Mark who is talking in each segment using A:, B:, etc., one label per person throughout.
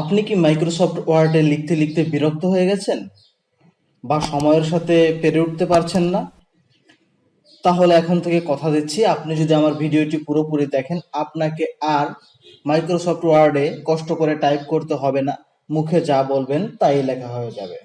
A: আপনি কি মাইক্রোসফট ওয়ার্ডে লিখতে লিখতে বিরক্ত হয়ে গেছেন? বা সময়ের সাথে পেরে উঠতে পারছেন না? তাহলে এখন থেকে কথা দিচ্ছি। আপনি যদি আমার ভিডিওটি পুরোপুরি দেখেন, আপনাকে আর মাইক্রোসফট ওয়ার্ডে কষ্ট করে টাইপ করতে হবে না। মুখে যা বলবেন, তাই লেখা হয়ে যাবে।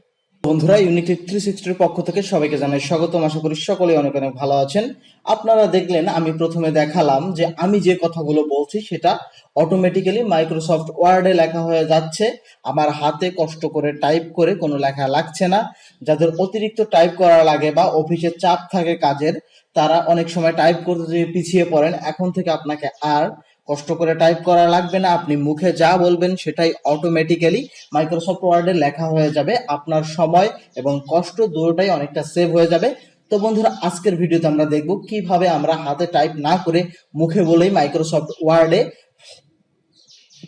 A: বন্ধুরা ইউনিটি থ্রি সিক্সটির পক্ষ থেকে সবাইকে জানাই স্বাগতম। আশা করি সকলেই অনেক অনেক ভালো আছেন। আপনারা দেখলেন, আমি প্রথমে দেখালাম যে আমি যে কথাগুলো বলছি, সেটা অটোমেটিক্যালি মাইক্রোসফট ওয়ার্ডে লেখা হয়ে যাচ্ছে। আমার হাতে কষ্ট করে টাইপ করে কোনো লেখা লাগছে না। যাদের অতিরিক্ত টাইপ করা লাগে বা অফিসে চাপ থাকে কাজের, তারা অনেক সময় টাইপ করতে যেয়ে পিছিয়ে পড়েন। এখন থেকে আপনাকে আর কষ্ট করে টাইপ করা লাগবে না, আপনি মুখে যা বলবেন সেটাই অটোমেটিক্যালি মাইক্রোসফট ওয়ার্ডে লেখা হয়ে যাবে, আপনার সময় এবং কষ্ট দুটোটাই অনেকটা সেভ হয়ে যাবে। তো বন্ধুরা, আজকের ভিডিওতে আমরা দেখব কীভাবে আমরা হাতে টাইপ না করে মুখে বলেই মাইক্রোসফট ওয়ার্ডে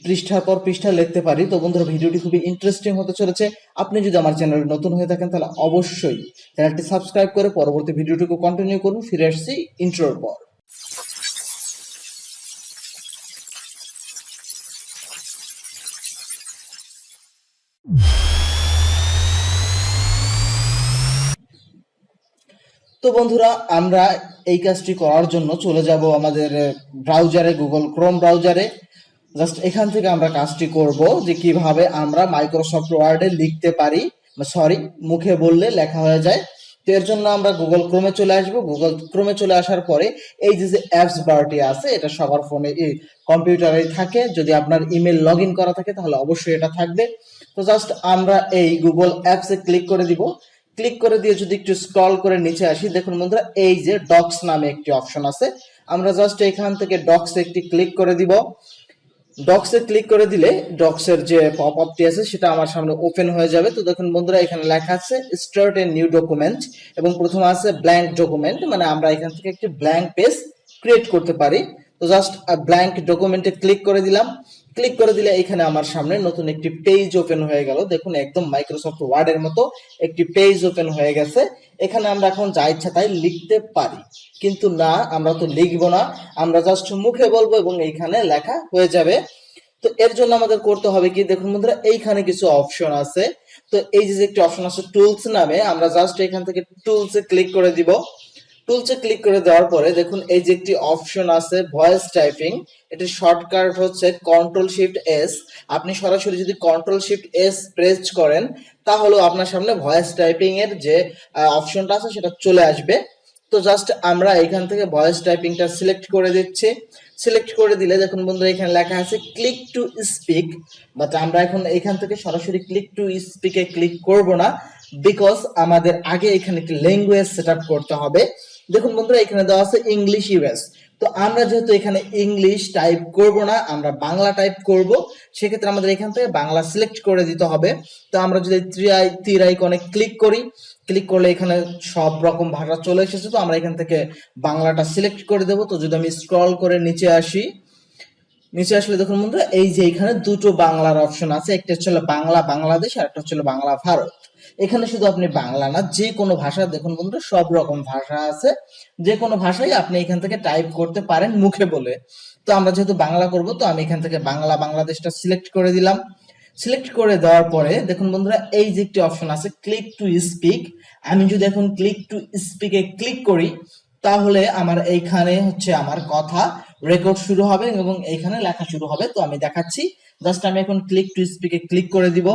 A: পৃষ্ঠার পর পৃষ্ঠা লিখতে পারি। তো বন্ধুরা, ভিডিওটি খুবই ইন্টারেস্টিং হতে চলেছে। আপনি যদি আমার চ্যানেলে নতুন হয়ে থাকেন, তাহলে অবশ্যই চ্যানেলটি সাবস্ক্রাইব করে পরবর্তী ভিডিওটিকে কন্টিনিউ করুন। ফিরে আসছি ইন্ট্রোর পর। তো বন্ধুরা, আমরা এই কাজটি করার জন্য চলে যাব আমাদের ব্রাউজারে গুগল ক্রোম ব্রাউজারে জাস্ট এখান থেকে আমরা কাজটি করব যে কীভাবে আমরা মাইক্রোসফট ওয়ার্ডে লিখতে পারি। সরি মুখে বললে লেখা হয়ে যায়। তো এর জন্য আমরা গুগল ক্রোমে চলে আসব। গুগল ক্রোমে চলে আসার পরে এই যে যে অ্যাপস বারটি আছে, এটা সবার ফোনে কম্পিউটারে থাকে। যদি আপনার ইমেল লগ করা থাকে, তাহলে অবশ্যই এটা থাকবে। তো জাস্ট আমরা এই গুগল অ্যাপসে ক্লিক করে দিব। ক্লিক করে দিয়ে যদি একটু স্ক্রল করে নিচে আসি, দেখুন বন্ধুরা, এই যে ডক্স নামে একটি অপশন আছে। আমরা জাস্ট এখান থেকে ডক্স একটি ক্লিক করে দিব। ডক্সে ক্লিক করে দিলে ডক্সের যে পপ আপটি আছে, সেটা আমার সামনে ওপেন হয়ে যাবে। তো দেখুন বন্ধুরা, এখানে লেখা আছে স্টার্ট এ নিউ ডকুমেন্ট এবং প্রথম আছে ব্ল্যাঙ্ক ডকুমেন্ট মানে আমরা এখান থেকে একটি ব্ল্যাঙ্ক পেজ ক্রিয়েট করতে পারি। তো জাস্ট ব্ল্যাঙ্ক ডকুমেন্টে ক্লিক করে দিলাম। ক্লিক করে দিলে এখানে আমার সামনে নতুন একটি পেজ ওপেন হয়ে গেল। দেখুন, একদম মাইক্রোসফট ওয়ার্ডের মতো একটি পেজ ওপেন হয়ে গেছে। এখানে আমরা এখন যা ইচ্ছা তাই লিখতে পারি। কিন্তু না, আমরা তো লিখব না। আমরা জাস্ট মুখে বলব এবং এইখানে লেখা হয়ে যাবে। তো এর জন্য আমাদের করতে হবে কি? দেখুন বন্ধুরা, এইখানে কিছু অপশন আছে। তো এই যে একটি অপশন আছে টুলস নামে, আমরা জাস্ট এখান থেকে টুলসে ক্লিক করে দিব। টুলসে ক্লিক করে দেওয়ার পরে দেখুন এই যে একটি অপশন আছে ভয়েস টাইপিং এটির শর্টকাট হচ্ছে কন্ট্রোল শিফট এস আপনি সরাসরি যদি কন্ট্রোল শিফট এস প্রেস করেন, তাহলেও আপনার সামনে ভয়েস টাইপিং এর যে অপশনটা আছে সেটা চলে আসবে। তো জাস্ট আমরা এখান থেকে ভয়েস টাইপিংটা সিলেক্ট করে দিচ্ছি। সিলেক্ট করে দিলে দেখুন বন্ধুরা, এখানে লেখা আছে ক্লিক টু স্পিক বাট আমরা এখন এখান থেকে সরাসরি ক্লিক টু স্পিকে ক্লিক করব না বিকজ আমাদের আগে এখানে একটি ল্যাঙ্গুয়েজ সেট করতে হবে। দেখুন বন্ধুরা, এখানে দেওয়া আছে ইংলিশ ইউএস তো আমরা যেহেতু এখানে ইংলিশ টাইপ করব না, আমরা বাংলা টাইপ করব, সেক্ষেত্রে আমাদের এখান থেকে বাংলা সিলেক্ট করে দিতে হবে। তো আমরা যদি ত্রিআই তীর আইকনে ক্লিক করি ক্লিক করলে এখানে সব রকম ভাষা চলে এসেছে। তো আমরা এখান থেকে বাংলাটা সিলেক্ট করে দেব। তো যদি আমি স্ক্রল করে নিচে আসি, নিচে আসলে দেখুন বন্ধুরা, এই যে এখানে দুটো বাংলার অপশন আছে, একটা হচ্ছে বাংলা বাংলাদেশ আর একটা হচ্ছে বাংলা ভারত। এখানে শুধু আপনি বাংলা না, যে কোনো ভাষা দেখুন বন্ধু সব রকম ভাষা আছে। যে কোনো ভাষাই আপনি এখান থেকে টাইপ করতে পারেন মুখে বলে। তো আমরা যেহেতু বাংলা করব, তো আমি এখান থেকে বাংলা, বাংলাদেশটা সিলেক্ট করে দিলাম। সিলেক্ট করে দেওয়ার পরে, দেখুন বন্ধুরা, এই যে একটি অপশন আছে ক্লিক টু স্পিক আমি যদি এখন ক্লিক টু স্পিকে ক্লিক করি, তাহলে আমার এইখানে হচ্ছে আমার কথা রেকর্ড শুরু হবে এবং এইখানে লেখা শুরু হবে। তো আমি দেখাচ্ছি জাস্ট আমি এখন ক্লিক টু স্পিকে ক্লিক করে দিব।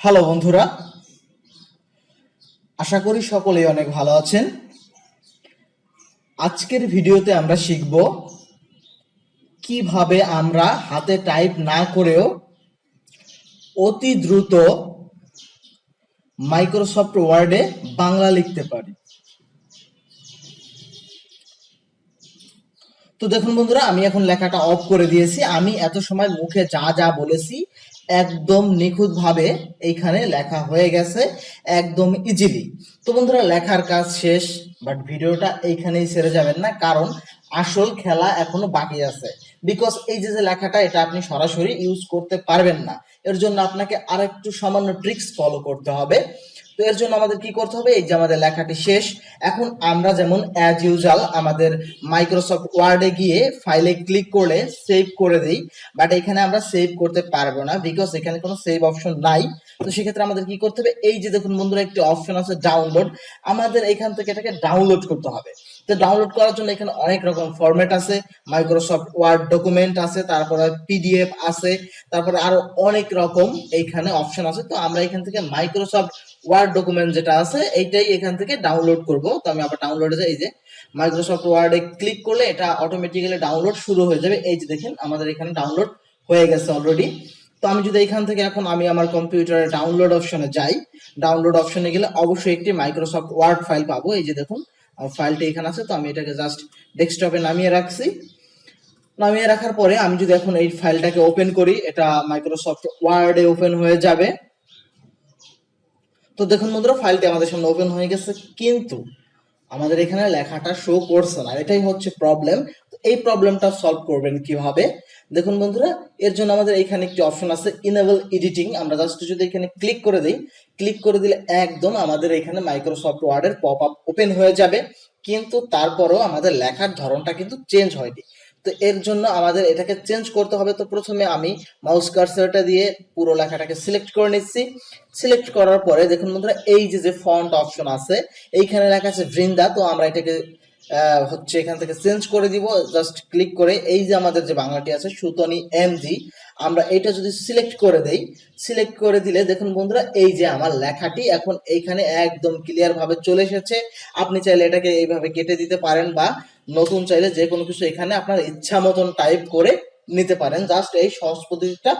A: হ্যালো বন্ধুরা, আশা করি সকলেই অনেক ভালো আছেন। আজকের ভিডিওতে আমরা শিখব কীভাবে আমরা হাতে টাইপ না করেও অতি দ্রুত মাইক্রোসফট ওয়ার্ডে বাংলা লিখতে পারি। তো দেখুন বন্ধুরা, আমি এখন লেখাটা অফ করে দিয়েছি। আমি এত সময় মুখে যা যা বলেছি একদম নিখুঁত ভাবে এইখানে লেখা হয়ে গেছে, একদম ইজিলি তো বন্ধুরা, লেখার কাজ শেষ বাট ভিডিওটা এইখানেই ছেড়ে যাবেন না, কারণ আসল খেলা এখনও বাকি আছে। বিকজ এই যে যে লেখাটা, এটা আপনি সরাসরি ইউজ করতে পারবেন না। এর জন্য আপনাকে আর একটু সামান্য ট্রিক্স ফলো করতে হবে। তো এর জন্য আমাদের কি করতে হবে? এই যে আমাদের লেখাটি শেষ। এখন আমরা যেমন অ্যাজ ইউজাল আমাদের মাইক্রোসফট ওয়ার্ডে গিয়ে ফাইলে ক্লিক করলে সেভ করে দিই। বাট এখানে আমরা সেভ করতে পারব না বিকজ এখানে কোনো সেভ অপশন নাই। তো সেক্ষেত্রে আমাদের কি করতে হবে? এই যে দেখুন বন্ধুরা, একটি অপশন আছে ডাউনলোড আমাদের এখান থেকে এটাকে ডাউনলোড করতে হবে। তো ডাউনলোড করার জন্য এখানে অনেক রকম ফরম্যাট আছে। মাইক্রোসফট ওয়ার্ড ডকুমেন্ট আছে, তারপরে পিডিএফ আছে, তারপরে আরও অনেক রকম এইখানে অপশন আছে। তো আমরা এখান থেকে মাইক্রোসফট ওয়ার্ড ডকুমেন্ট যেটা আছে, এইটাই এখান থেকে ডাউনলোড করব। তো আমি আবার ডাউনলোডে যাই যে মাইক্রোসফট ওয়ার্ডে ক্লিক করলে এটা অটোমেটিক্যালি ডাউনলোড শুরু হয়ে যাবে। এই যে দেখেন, আমাদের এখানে ডাউনলোড হয়ে গেছে অলরেডি তো আমি যদি এখান থেকে এখন আমি আমার কম্পিউটারে ডাউনলোড অপশনে যাই ডাউনলোড অপশনে গেলে অবশ্যই একটি মাইক্রোসফট ওয়ার্ড ফাইল পাবো। এই যে দেখুন ফাইলটা এখানে আছে, তো আমি এটাকে জাস্ট ডেস্কটপে নামিয়ে রাখছি। নামিয়ে রাখার পরে আমি যদি এখন এই ফাইলটাকে ওপেন করি, এটা মাইক্রোসফট ওয়ার্ডে ওপেন হয়ে যাবে। তো দেখুন বন্ধুরা ফাইলটি আমাদের সামনে ওপেন হয়ে গেছে, কিন্তু আমাদের এখানে লেখাটা শো করছে না। এটাই হচ্ছে প্রবলেম এই প্রবলেমটা সলভ করবেন কীভাবে? দেখুন বন্ধুরা, এর জন্য আমাদের এখানে একটি অপশন আছে ইনেবল এডিটিং আমরা জাস্ট যদি এখানে ক্লিক করে দিই ক্লিক করে দিলে একদম আমাদের এখানে মাইক্রোসফট ওয়ার্ডের পপ আপ ওপেন হয়ে যাবে। কিন্তু তারপরেও আমাদের লেখার ধরনটা কিন্তু চেঞ্জ হয়নি। তো এর জন্য আমাদের এটাকে চেঞ্জ করতে হবে। তো প্রথমে আমি মাউস কার্সারটা দিয়ে পুরো লেখাটাকে সিলেক্ট করে নিচ্ছি। সিলেক্ট করার পরে দেখুন বন্ধুরা, এই যে যে ফন্ট অপশন আছে, এইখানে লেখা আছে বৃন্দা তো আমরা এটাকে হচ্ছে এখান থেকে চেঞ্জ করে দিব জাস্ট ক্লিক করে, এই যে আমাদের যে বাংলাটি আছে, সুতনি এমজি আমরা এটা যদি সিলেক্ট করে দেই সিলেক্ট করে দিলে দেখুন বন্ধুরা, এই যে আমার লেখাটি এখন এইখানে একদম ক্লিয়ার ভাবে চলে এসেছে। আপনি চাইলে এটাকে এইভাবে কেটে দিতে পারেন বা নতুন চাইলে যে কোনো কিছু এখানে আপনার ইচ্ছা মতন টাইপ করে নিতে পারেন। জাস্ট এই সহজ পদ্ধতিটা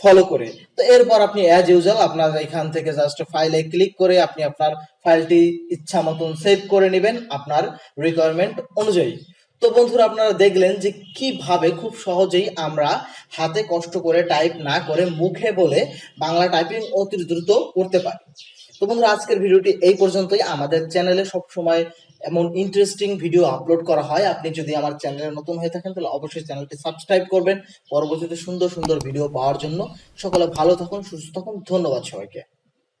A: ফলো করে। তো এরপর আপনি অ্যাজ ইউজাল আপনার এখান থেকে জাস্ট ফাইলে ক্লিক করে আপনি আপনার ফাইলটি ইচ্ছা মতন সেভ করে নেবেন আপনার রিকোয়ারমেন্ট অনুযায়ী। তো বন্ধুরা আপনারা দেখলেন যে কীভাবে খুব সহজেই আমরা হাতে কষ্ট করে টাইপ না করে মুখে বলে বাংলা টাইপিং অতি দ্রুত করতে পারি। তো বন্ধুরা আজকের ভিডিওটি এই পর্যন্তই। আমাদের চ্যানেলে সব সময় এমন ইন্টারেস্টিং ভিডিও আপলোড করা হয়, আপনি যদি আমার চ্যানেলে নতুন হয়ে থাকেন, তাহলে অবশ্যই চ্যানেলটি সাবস্ক্রাইব করবেন। পরবর্তীতে সুন্দর সুন্দর ভিডিও পাওয়ার জন্য। সকলে ভালো থাকুন, সুস্থ থাকুন। ধন্যবাদ সবাইকে।